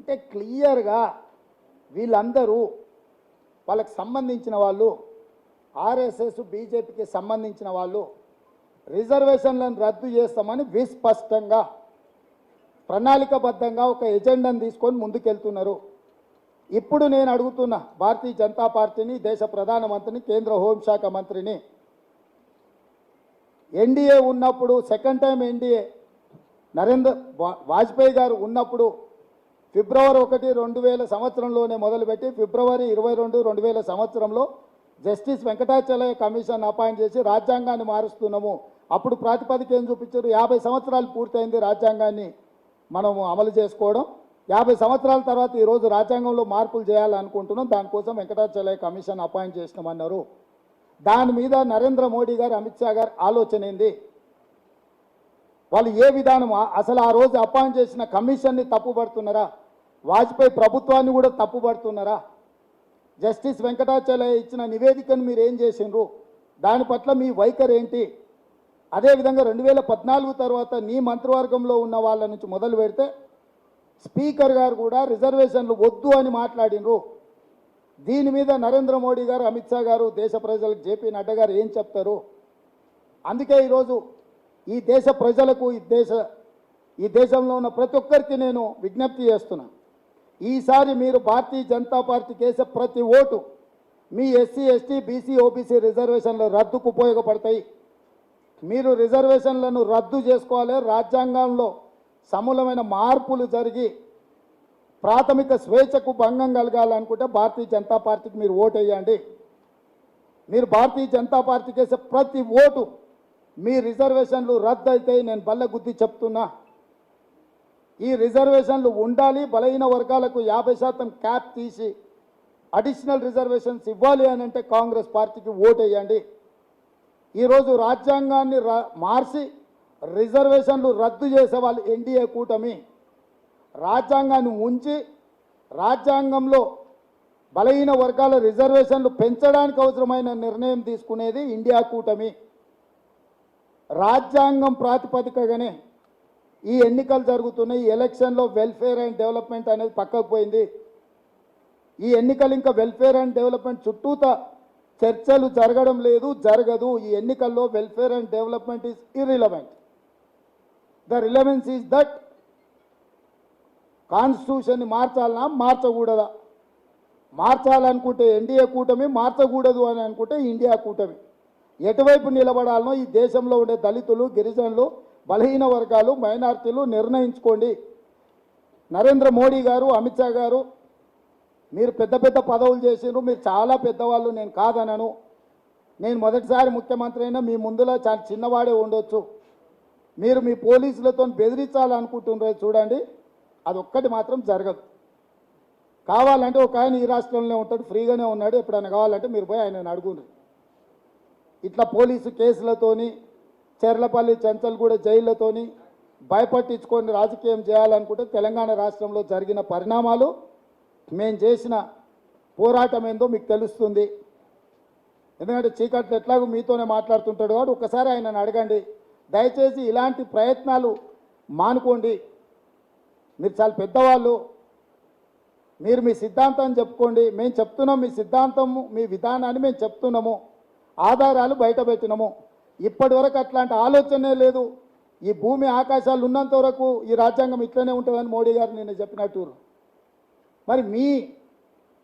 అంటే క్లియర్గా వీళ్ళందరూ వాళ్ళకి సంబంధించిన వాళ్ళు ఆర్ఎస్ఎస్ బీజేపీకి సంబంధించిన వాళ్ళు రిజర్వేషన్లను రద్దు చేస్తామని విస్పష్టంగా ప్రణాళికబద్ధంగా ఒక ఎజెండాను తీసుకొని ముందుకెళ్తున్నారు. ఇప్పుడు నేను అడుగుతున్నా భారతీయ జనతా పార్టీని దేశ ప్రధానమంత్రిని కేంద్ర హోంశాఖ మంత్రిని ఎన్డీఏ ఉన్నప్పుడు సెకండ్ టైం ఎన్డీఏ నరేంద్ర వా- వాజ్పేయి గారు ఉన్నప్పుడు ఫిబ్రవరి ఒకటి రెండు వేల సంవత్సరంలోనే మొదలుపెట్టి ఫిబ్రవరి ఇరవై రెండు రెండు వేల సంవత్సరంలో జస్టిస్ వెంకటాచలయ కమిషన్ అపాయింట్ చేసి రాజ్యాంగాన్ని మారుస్తున్నాము. అప్పుడు ప్రాతిపదిక ఏం చూపించారు? యాభై సంవత్సరాలు పూర్తయింది రాజ్యాంగాన్ని మనము అమలు చేసుకోవడం. యాభై సంవత్సరాల తర్వాత ఈరోజు రాజ్యాంగంలో మార్పులు చేయాలనుకుంటున్నాం. దానికోసం వెంకటాచలయ కమిషన్ అపాయింట్ చేసినామన్నారు. దాని మీద నరేంద్ర మోడీ గారు అమిత్ షా గారు ఆలోచన ఏంది? వాళ్ళు ఏ విధానం? అసలు ఆ రోజు అపాయింట్ చేసిన కమిషన్ని తప్పుపడుతున్నారా? వాజ్పేయి ప్రభుత్వాన్ని కూడా తప్పుపడుతున్నారా? జస్టిస్ వెంకటాచలయ ఇచ్చిన నివేదికను మీరు ఏం చేసిండ్రు? దాని పట్ల మీ వైఖరి ఏంటి? అదేవిధంగా రెండు వేల పద్నాలుగు తర్వాత నీ మంత్రివర్గంలో ఉన్న వాళ్ళ నుంచి మొదలు పెడితే స్పీకర్ గారు కూడా రిజర్వేషన్లు వద్దు అని మాట్లాడినరు దీని మీద నరేంద్ర మోడీ గారు అమిత్ షా గారు దేశ ప్రజలకు జేపీ నడ్డా గారు ఏం చెప్తారు? అందుకే ఈరోజు ఈ దేశ ప్రజలకు ఈ దేశ ఈ దేశంలో ఉన్న ప్రతి ఒక్కరికి నేను విజ్ఞప్తి చేస్తున్నా. ఈసారి మీరు భారతీయ జనతా పార్టీకి వేసే ప్రతి ఓటు మీ ఎస్సీ ఎస్టీ బీసీ ఓబీసీ రిజర్వేషన్ల రద్దుకు ఉపయోగపడతాయి. మీరు రిజర్వేషన్లను రద్దు చేసుకోవాలి. రాజ్యాంగంలో సమూలమైన మార్పులు జరిగి ప్రాథమిక స్వేచ్ఛకు భంగం కలగాలనుకుంటే భారతీయ జనతా పార్టీకి మీరు ఓటేయండి. మీరు భారతీయ జనతా పార్టీకి వేసే ప్రతి ఓటు మీ రిజర్వేషన్లు రద్దు అయితే నేను బల్ల గుద్ది చెప్తున్నా. ఈ రిజర్వేషన్లు ఉండాలి బలహీన వర్గాలకు యాభై శాతం క్యాప్ తీసి అడిషనల్ రిజర్వేషన్స్ ఇవ్వాలి అని అంటే కాంగ్రెస్ పార్టీకి ఓటు వేయండి ఈరోజు రాజ్యాంగాన్ని మార్చి రిజర్వేషన్లు రద్దు చేసే వాళ్ళు ఎన్డీఏ కూటమి. రాజ్యాంగాన్ని ఉంచి రాజ్యాంగంలో బలహీన వర్గాల రిజర్వేషన్లు పెంచడానికి అవసరమైన నిర్ణయం తీసుకునేది ఇండియా కూటమి. రాజ్యాంగం ప్రాతిపదికగానే ఈ ఎన్నికలు జరుగుతున్నాయి ఈ ఎలక్షన్లో వెల్ఫేర్ అండ్ డెవలప్మెంట్ అనేది పక్కకు పోయింది. ఈ ఎన్నికలు ఇంకా వెల్ఫేర్ అండ్ డెవలప్మెంట్ చుట్టూత చర్చలు జరగడం లేదు జరగదు. ఈ ఎన్నికల్లో welfare and development is irrelevant the relevance is that కాన్స్టిట్యూషన్ని మార్చాలనా మార్చకూడదా? మార్చాలనుకుంటే ఎన్డీఏ కూటమి మార్చకూడదు అని అనుకుంటే ఇండియా కూటమి. ఎటువైపు నిలబడాలనో ఈ దేశంలో ఉండే దళితులు గిరిజనులు బలహీన వర్గాలు మైనార్టీలు నిర్ణయించుకోండి. నరేంద్ర మోడీ గారు అమిత్ షా గారు మీరు పెద్ద పెద్ద పదవులు చేసిండ్రు మీరు చాలా పెద్దవాళ్ళు నేను కాదనను. నేను మొదటిసారి ముఖ్యమంత్రి అయినా మీ ముందులో చాలా చిన్నవాడే ఉండొచ్చు. మీరు మీ పోలీసులతో బెదిరించాలనుకుంటున్నారు చూడండి. అది ఒక్కటి మాత్రం జరగదు. కావాలంటే ఒక ఆయన ఈ రాష్ట్రంలో ఉంటాడు ఫ్రీగానే ఉన్నాడు. ఎప్పుడైనా కావాలంటే మీరు పోయి ఆయన అడుగుండ్రు. ఇట్లా పోలీసు కేసులతోని చెర్లపల్లి చెంచల్గూడ జైళ్ళతోని భయపట్టించుకొని రాజకీయం చేయాలనుకుంటే తెలంగాణ రాష్ట్రంలో జరిగిన పరిణామాలు మేము చేసిన పోరాటం ఏందో మీకు తెలుస్తుంది. ఎందుకంటే చీకట్లు ఎట్లాగో మీతోనే మాట్లాడుతుంటాడు కాబట్టి ఒకసారి ఆయనను అడగండి. దయచేసి ఇలాంటి ప్రయత్నాలు మానుకోండి. మీరు చాలా పెద్దవాళ్ళు. మీరు మీ సిద్ధాంతం చెప్పుకోండి. మేము చెప్తున్నాం మీ సిద్ధాంతము మీ విధానాన్ని మేము చెప్తున్నాము. ఆధారాలు బయట పెట్టినాము. ఇప్పటి వరకు అట్లాంటి ఆలోచనే లేదు. ఈ భూమి ఆకాశాలు ఉన్నంత వరకు ఈ రాజ్యాంగం ఇట్లనే ఉంటుందని మోడీ గారు నిన్న చెప్పినట్టు. మరి మీ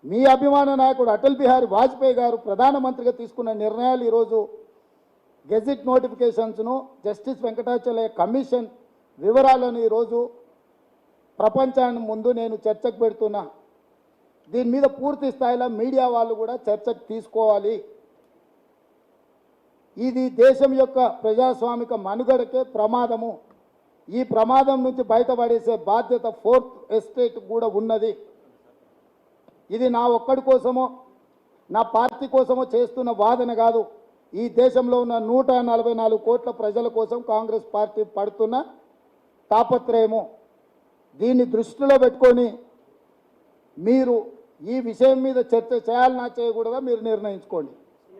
మీ అభిమాన నాయకుడు అటల్ బిహారీ వాజ్పేయి గారు ప్రధానమంత్రిగా తీసుకున్న నిర్ణయాలు ఈరోజు గెజిట్ నోటిఫికేషన్స్ను జస్టిస్ వెంకటాచలయ కమిషన్ వివరాలను ఈరోజు ప్రపంచాన్ని ముందు నేను చర్చకు పెడుతున్నా. దీని మీద పూర్తి స్థాయిలో మీడియా వాళ్ళు కూడా చర్చకు తీసుకోవాలి. ఇది దేశం యొక్క ప్రజాస్వామిక మనుగడకే ప్రమాదము. ఈ ప్రమాదం నుంచి బయటపడేసే బాధ్యత ఫోర్త్ ఎస్టేట్ కూడా ఉన్నది. ఇది నా ఒక్కడి కోసమో నా పార్టీ కోసమో చేస్తున్న వాదన కాదు. ఈ దేశంలో ఉన్న నూట నలభై నాలుగు కోట్ల ప్రజల కోసం కాంగ్రెస్ పార్టీ పడుతున్న తాపత్రయము. దీన్ని దృష్టిలో పెట్టుకొని మీరు ఈ విషయం మీద చర్చ చేయాలన్నా చేయకూడదా మీరు నిర్ణయించుకోండి.